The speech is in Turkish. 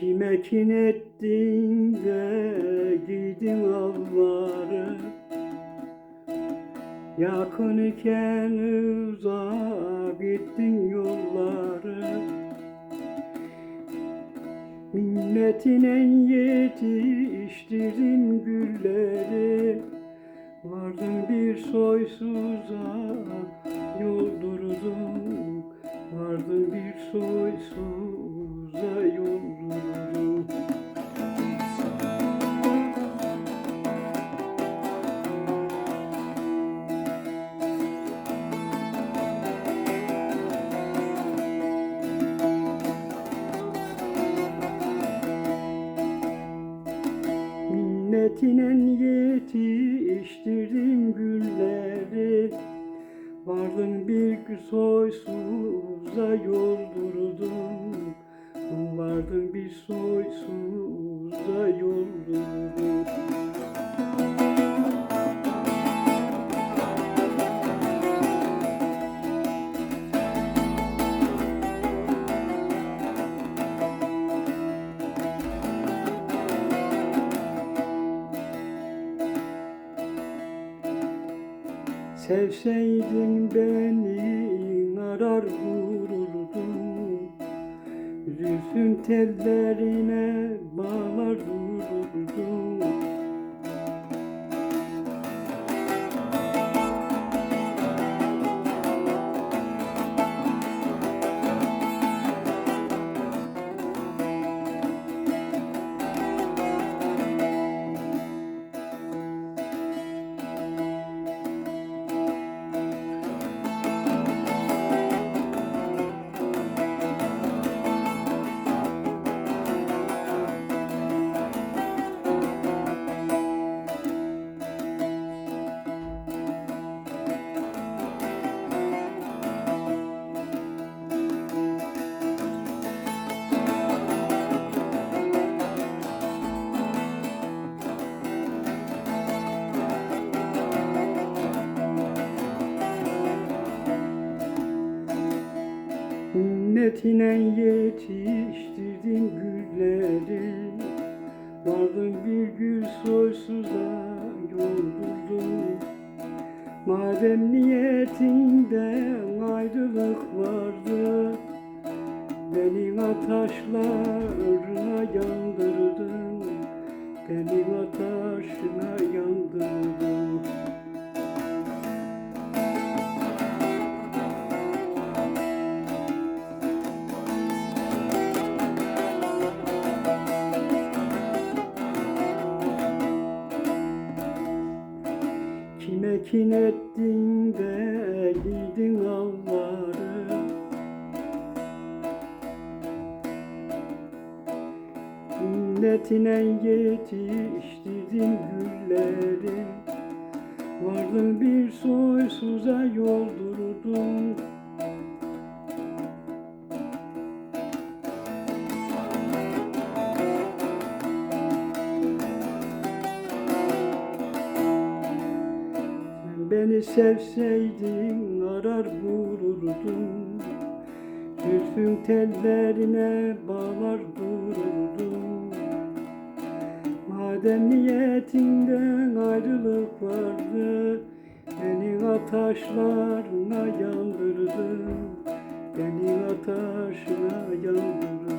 Kime kin ettin de giydin avları? Yakın iken uzak gittin yolları. Minnetine yetiştirdin gülleri. Vardın bir soysuza yoldurdun Vardın bir soysuza Minnetine yetiştirdim gülleri. Vardın bir soysuza yoldurdun Vardın bir soysuza Sevseydin beni arar vururdun. Zülfün tellerine bağlar dururdun Minnetine yetiştirdim gülleri. Vardın bir gül soysuza yoldurdun Madem niyetinde ayrılık vardı Beni ataşlarına yandırdın Beni ataşına Kime kin ettin de giydin avları Minnetine yetiştirdin gülleri. Vardın bir soysuza yoldurdun beni sevseydin arar vururdun Zülfün tellerine bağlar dururdun Madem niyetinden ayrılık vardı Beni ataşlarına yandırdın. Beni ataşına yandırdın